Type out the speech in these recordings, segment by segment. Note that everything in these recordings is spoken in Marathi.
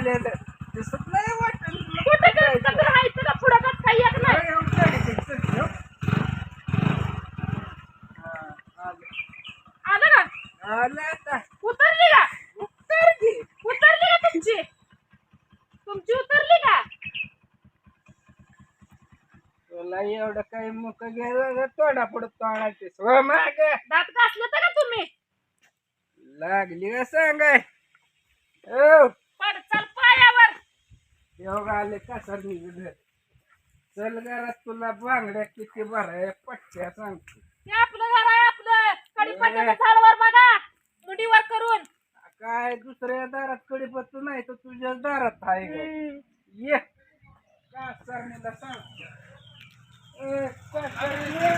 आलेलं दिसत नाही वाटत. पुढं का? उतरली का? उतरली. का तुमची? तुमची उतरली का? तुला एवढं काही मुख घ्यायला तोडा पडत तोडायचे स्व माग. दात घासले तर का तुम्ही? लागली का सांगाय? चल पायावर एवढं आले कसं निघ चल घरात तुला बांगड्या किती भराय पट्ट्या सांगते. हे आपलं घर आहे आपलं. कडीपत्त्याच्या झाडावर बघा. मुडीवर करून. काय दुसऱ्या दारात कडीपत्त नाही तर तुझ्या दारात आहे का? ये. का सरणीला सांग ए, का सरणीला?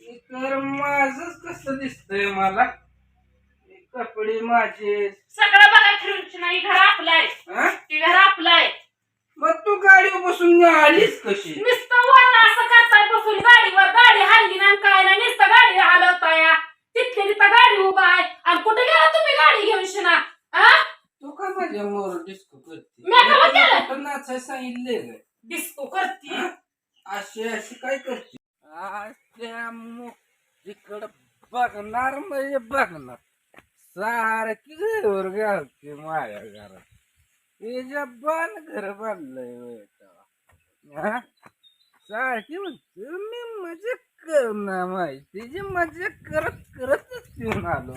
हे तर माझच कसं दिसतंय मला. हे कपडे माझे. सगळं बघा फिरून नाही घर आपलं आहे. हा? ती घर आपलं आहे मग तू गाडी बसून आलीस कशी? नुसतं वर असं करताय बसून. गाडीवर गाडी हल्ली नाही काय नाही नुसतं गाडी हलवताय. तिथल्या तिथं गाडी उभा आहे. आणि कुठे गेला तुम्ही गाडी घेऊन शिना? तू का माझ्या मोर डिस्को करते? मी केव्हा केलं? ग डिस्को करती? अशी अशी काय करते? त्या जिकडं बघणार म्हणजे बघणार. सारखी घरावर घालते माझ्या घरात. हे जब्बान घर बांधलंय बेटा सारखी म्हणते मी मजा करणार माहिती जी मजा करत करतच पिऊन आलो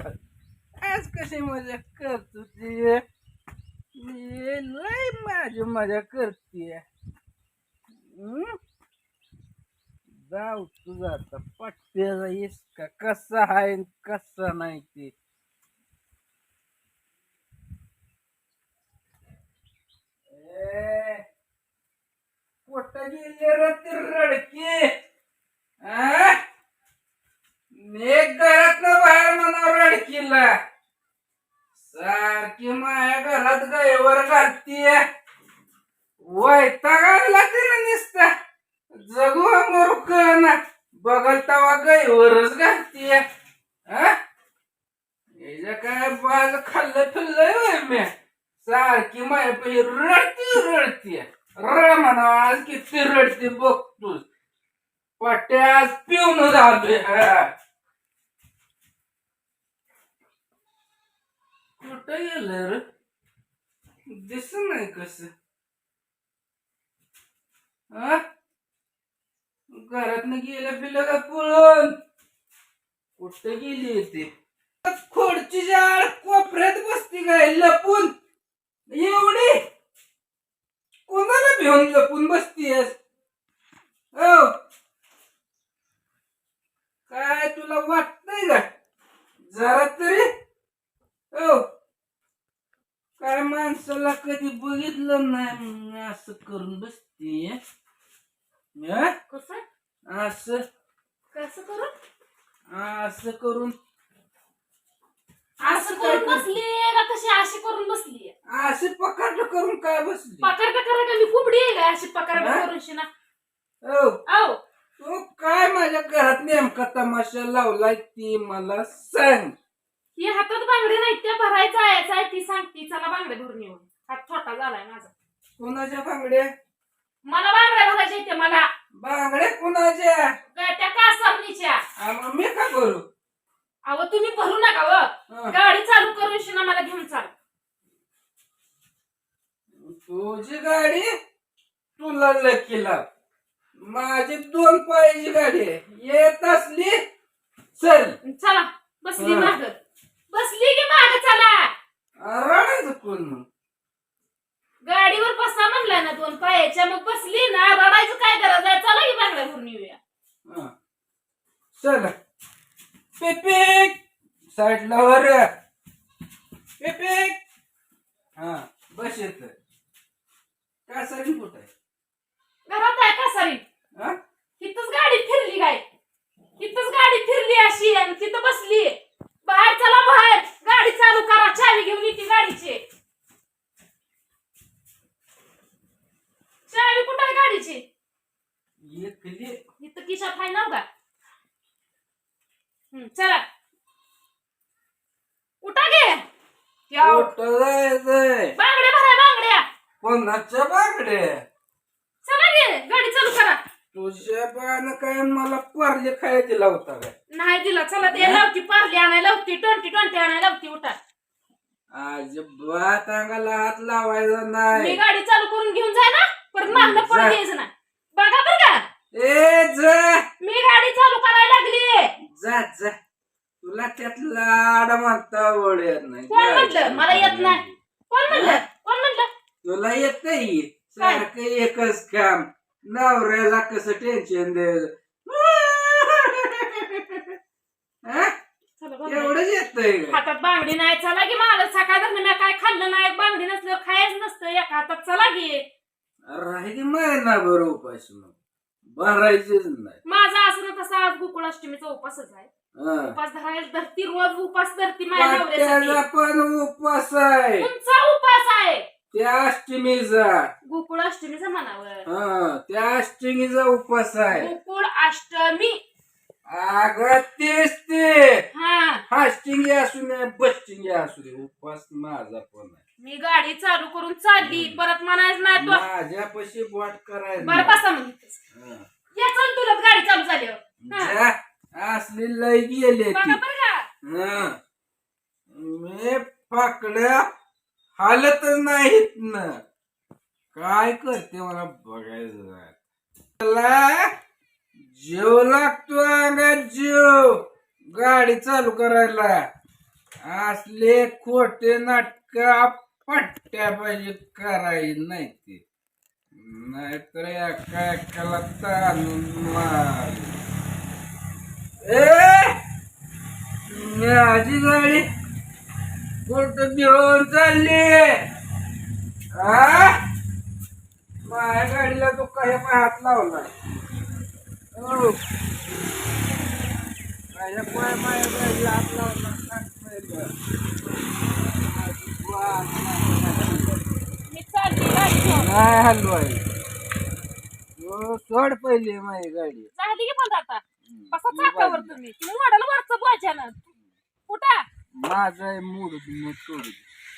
आज कशी मजा करतो ती? लय माझी मजा करते जाऊ तुझा आता. पट्ट्याचा इसका कसा आहे कसा नाही ते. ए, कुठं गेले रे ते रडके आ? घरात बाहेर म्हणा रडकीला सारखी माया घरात गायवर घालतीये वैताग आणला तिला निसता जगू मरू ना बघल तवा गायवरच घालतीये हा? याच्या काय बाज खाल्लं फिरलंय होय मी सारखी माया पै रडती रडती रड म्हणा आज किती रडते बघतोस पट्ट्या आज पिऊन जातोय कुठं गेलं रे? दिस नाही कस. घरात गेलं पिलं का पळून कुठं गेली होती? खोडची झाड कोपऱ्यात बसती काय? लपून. एवढी? कोणाला भिवून लपून बसतीयस? हो काय तुला वाटतंय का? जरा तरी? हो. काय माणसाला कधी बघितलं नाही असं करून बसते? कसं? असं. कसं करून? असं करून. असं करून बसली का कशी अशी करून बसली? असे पकड करून काय बसली? पकड करा का मी कुबडी आहे का अशी पकड हा? करून शिना? हो. औ तू काय माझ्या घरात नेमका तमाशा लावलाय ती मला सांग. ही हातात बांगडे नाही त्या भरायचा यायचा आहे ती सांगती चला बांगडे भरून येऊन. हात छोटा झालाय माझा. कोणाच्या बांगड्या? मला बांगड्या भरायच्या इथे मला. बांगड्या कोणाच्या? ग- त्या कासारणीच्या आ, मग मी का करू अहो तुम्ही भरू नका व. हा. गाडी चालू करून शिना मला घेऊन चाल. तुझी गाडी तुला लकीला माझी दोन पायाची गाडी आहे येत असली चल. चला बसली हा. माग. बसली की माग चला. रडायचं कोण मग? गाडीवर बसा म्हणला ना दोन पायाच्या मग बसली ना रडायचं काय गरज आहे? चला की बांगड्या भरून येऊया. हा. चल. पिपिक. साईडला वर. पिपिक. हा बस येत काय सरी कुठं आहे घरात आहे का सरी हा? इथंच गाडी फिरली काय इथंच गाडी फिरली अशी आणि तिथं बसली. बाहेर चला बाहेर. गाडी चालू करा. चावी घेऊन येते गाडीची. चावी कुठं आहे गाडीची? इथं किशात आहे ना हं, चला. उठा गे? कुठं जायचंय? बांगड्या भरा बांगड्या. कोणाच्या बागडे चला गे. गाडी चालू करा. तुझ्या बानं काय मला पारले खायला दिला होता काय? नाही दिला चला ते लावती पारली आणायला लावती ट्वेंटी ट्वेंटी आणायला लावती उठा. अजिबात अंगाला हात लावायचा मी नाही गाडी चालू करून घेऊन जाय ना परत मागणं जा. द्यायचं ना बघा बरं का. ए जा. मी गाडी चालू करायला लागली जा जा. तुला त्यात लाड म्हणता ओढ येत नाही. कोण म्हटलं मला येत नाही. कोण म्हणलं? कोण म्हणलं? तुला येत नाही सारखं एकच काम. नवऱ्याला कसं टेन्शन द्यायचं हा? चला बघा. एवढंच येतंय. का? हातात बांगडी नाही चला की मला सकाळ मी काय खाल्लं नाही बांगडी नसल्यावर खायच नसतं. एका हातात चला की. राहिली महिनाभर उपाशी मग. भरायचीच नाही. माझा असं ना तसा आज गोकुळाष्टमीचा उपासच आहे. हा. उपास धरायला धरती रोज उपास धरती माझ्या पण उपवास आहे. तुमचा उपास आहे. त्या अष्टमीचा. गोकुळाष्टमीचा म्हणावं हा त्या अष्टमीचा उपवास आहे. गोकुळ अष्टमी. अगं तेच ते. हा. फास्टिंग असू नये बस्टिंग असू दे उपवास माझा पण आहे. मी गाडी चालू करून चालली परत म्हणायचं नाही तो. माझ्यापाशी बोट करायचं बरं बसा मग हा. या चल तुला गाडी चालू झाल्यावर. हा. जा, असली लय गेले बघा ती बरं का. हा. मी पाकड्या हालतच नाहीत ना. काय करते मला बघायचं जेव लागतो अंगात जीव. गाडी चालू करायला. असले खोटे नाटक पट्ट्या पाहिजे करायची नाही ते. नाहीतर एका एकाला ताणून मार. ए माझी गाडी कुठं घेऊन चालली. हा माझ्या गाडीला तो काही हात लावलाय. हो. माझ्या पाय माझ्या गाडीला हात लावला. नाही. मी चालली गाडी घेऊन नाही हलवाय हो, सोड पहिली माझी गाडी. झाली की पण आता. मी चाकावर. तुम्ही. मॉडेल वरचं बोजानं कुठं? माझा आहे मूड मग सोडू दे.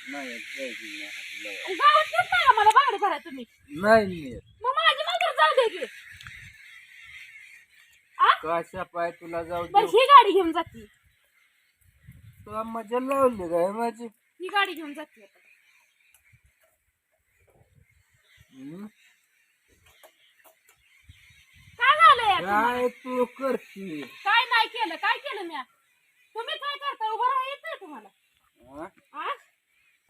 नाही गाडी नाही हात लावायचा. गावात येत नाही का मला बांगडी भराय तुम्ही नाही. मग माझी नंतर जाऊ दे की आ? कशा पाय तुला जाऊ बरं दे ही गाडी घेऊन जाते तुला मजा लावली काय माझी ही गाडी घेऊन जाते आता. हं? काय झालंय आता तुम्हाला? काय तू करते काय नाही केलं काय केलं मी तुम्ही काय करता उभं राहा येत नाही तुम्हाला? हा? आ?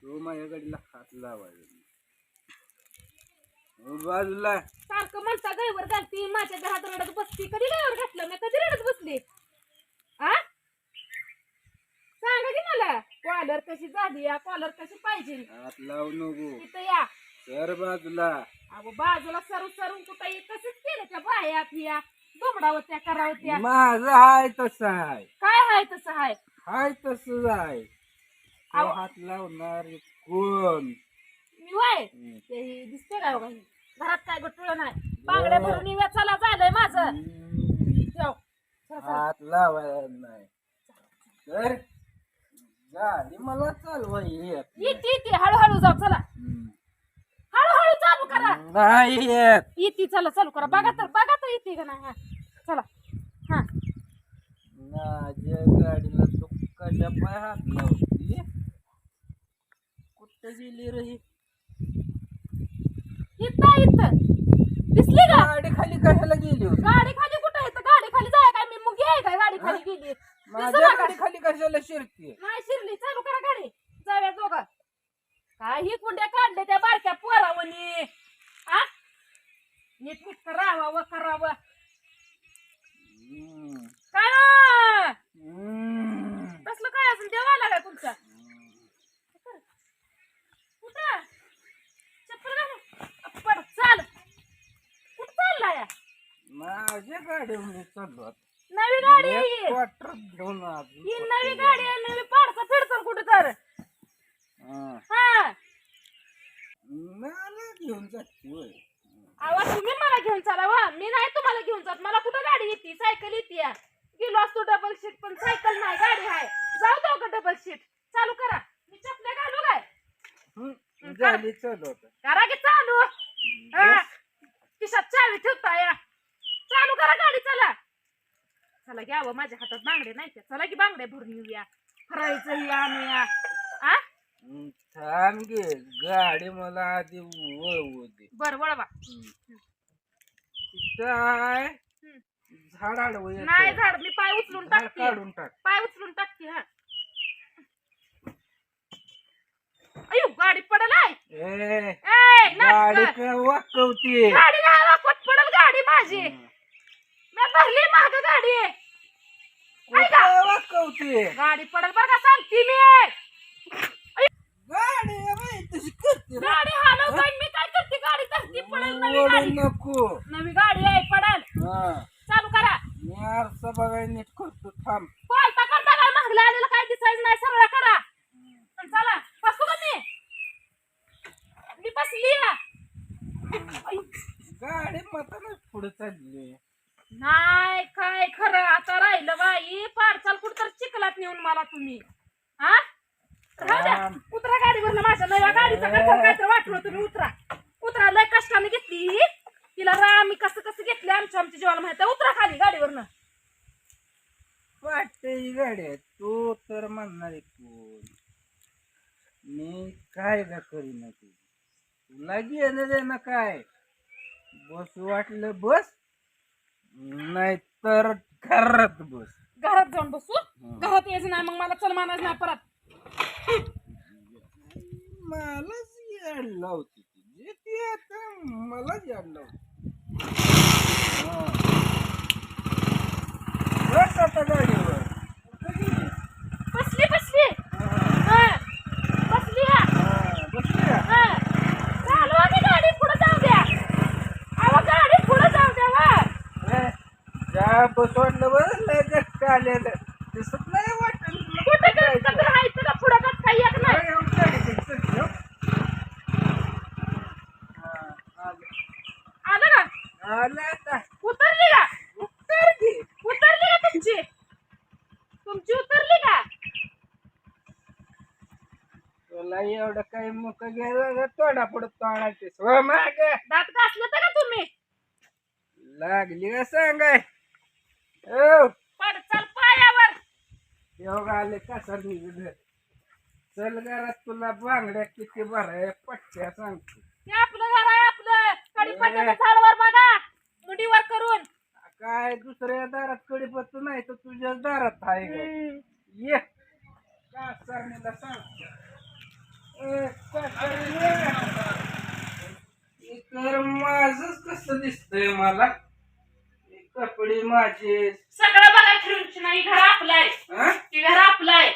तू माझ्या गाडीला हात लावायचा बाजूला सारखं म्हणता गैवर घालती माझ्या घरात रडत बसती. कधी गैवर घातलं? मी कधी रडत बसली? आ? सांगा की मला कॉलर कशी झाली? या कॉलर कशी पाहिजे? हात लावू नको. तिथं या. सर बाजूला. अगो बाजूला सरू सरून कुठं ये तसंच केलं त्या बायात या दुमडावत्या करावत्या माझं हाय तसं हाय काय हाय तसं हाय हाय तसंच आहे तो. हात लावणार कोण मी वाय. ते हे दिसते बघा हे? घरात काय गोटळ नाही बांगड्या भरून येऊया चला झालंय माझं. ठेव. चला, चला. हात लावायला नाही तर गाडी मला चालवाय येत येते येते हळूहळू जाऊ चला. हळूहळू चालू करा. नाही येत. येते चला चालू करा. बघा तर बघा तर येते का नाही. हा चला. हा. माझ्या गाडीला तू कशा पाय हात लावती. कुठं गेली रे ही? इथं इथं. दिसली का? गाडी खाली कशाला गेली होती? गाडी खाली कुठं येतं गाडी खाली जाय काय? मी मुगी आहे काय? गाडी खाली गेली माझ्या दिसलं का? गाडी? खाली कशाला शिरते? नाही शिरली. चालू करा गाडी. जाऊया दोघं. काय ही कुंड्या काढल्या त्या बारक्या पोरावनी? आ? नीट नीट करावं. व करावं. काय हो? तसलं काय असेल देवाला काय तुमचा? कुठं? चप्पल घाल पड चाल. कुठं चालला या माझ्या गाडीवर चाललो आता. नवी गाडी आहे ही. क्वार्टर घेऊन ही नवी गाडी आहे नवी पाडचं फिरतं कुठं तर हं. हा मला घेऊन जाते होय. आवाज तुम्ही मला घेऊन चाला वा मी नाही तुम्हाला घेऊन जात मला कुठं गाडी येते सायकल येते या. गेलो असतो डबल सीट पण सायकल नाही गाडी आहे जाऊ दो का डबल सीट चालू करा मी चपल्या घालू करा की चालू हा. खिशात चावी ठेवताय चालू करा गाडी चला चला घ्यावं माझ्या हातात बांगडे नाही चला की बांगडे भरून येऊया. फरायचं या आणूया आ. थांब घे गाडी मला आधी वळवू दे बर वळवा. काय. झाड आडवं येतंय. नाही झाड मी पाय उचलून झाड टाकते. काढून टाक. पाय उचलून टाकते हा. अयो गाडी पडल आहे ए ए, गाडी वाकवते गाडी नाही वाकवत पडल गाडी माझी. मी भरली महाग गाडी. आहे ऐका. वाकवते गाडी पडल बरं का सांगते मी गाडी बाई तशी करते. रे. गाडी हलवतोय मी काय करते? गाडी धरती पडल नवी ओढू गाडी. नको. नवी गाडी आहे पडल. हा. चालू करा. मी आरसा बघाय नीट करतो थांब. बोलता करता काय महागला आलेलं काय दिसायचं नाही सरळ करा. पण चला. बसू का मी? मी बसली. अयो. गाडी मताना पुढे चालली. नाही काय खरं? आता राहिलं बाई. पार्सल कुठं तर चिखलात नेऊन मला तुम्ही. हा? राहू द्या. उतरा गाडीवर माझ्या नव्या गाडीचा कचरा काय तर वाटलं तुम्ही उतरा. उतरा. लय कष्टाने घेतली ही. तिला रा आम्ही कसं कसं घेतले? आमच्या आमच्या जीवाला माहिती आहे. उतरा खाली गाडीवरनं. वाटते ही गाडी. तू तर म्हणणार आहे कोण मी काय का करीन तू तुला घेणं देणं काय? बस वाटलं बस. नाही तर घरात बस. घरात जाऊन बसू. घरात यायचं नाही मग मला चल मानायचं नाही परत. मलाच याड लावते ती. जे ती आता मलाच याड लावते हा. बस आता गाडीवर कधी? बसली बसली हा, हं. बसली हा हा, बसली का? हं. चालवा की गाडी पुढे जाऊ द्या अहो गाडी पुढे जाऊ द्या वा ए, ज्या बस वाटलं बरं लय गट्ट आलेलं. दिसत नाही वाटलं. कुठे जायचं. तर हायचं का पुढं का काही येत नाही. आलं. का? उतरली का? उतरली. का तुमची? तुमची उतरली का? तुला एवढं काही मुख घ्यायला तोडा पडत तोडायचे स्व माग. दात घासले तर का तुम्ही? लागली का सांगाय? ओ पड चल पायावर. योगा आले कसा निघ चल घरात तुला बांगड्या किती भराय पट्ट्या सांगतो. ते आपलं घर आहे आपलं. कडीपत्त्याचं झाडवर बघा मुडीवर करून. काय दुसऱ्या दारात कडीपत्त नाही तर तुझ्याच दारात आहे का? ये. का सरणीला सांग ए? हे तर माझच कसं दिसतंय मला. कपडे माझे. सगळं बघा फिरून नाही घर आपलं आहे. हा? ते घर आपलं आहे.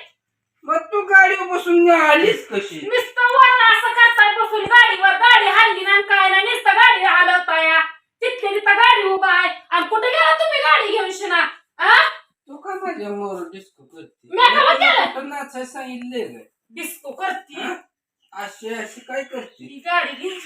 मग तू गाडी बसून आलीच कशी? नुसतं वर असं करताय बसून गाडीवर गाडी हल्ली नाही काय नाही नुसतं गाडी हलवताय. तिथल्या तिथं गाडी उभा आहे. आणि कुठे गेला तुम्ही गाडी घेऊन शिना? तू का माझ्या मोर डिस्को करते? नाचाय सांगितले डिस्को करती? अशी अशी काय करते? गाडी घेऊन.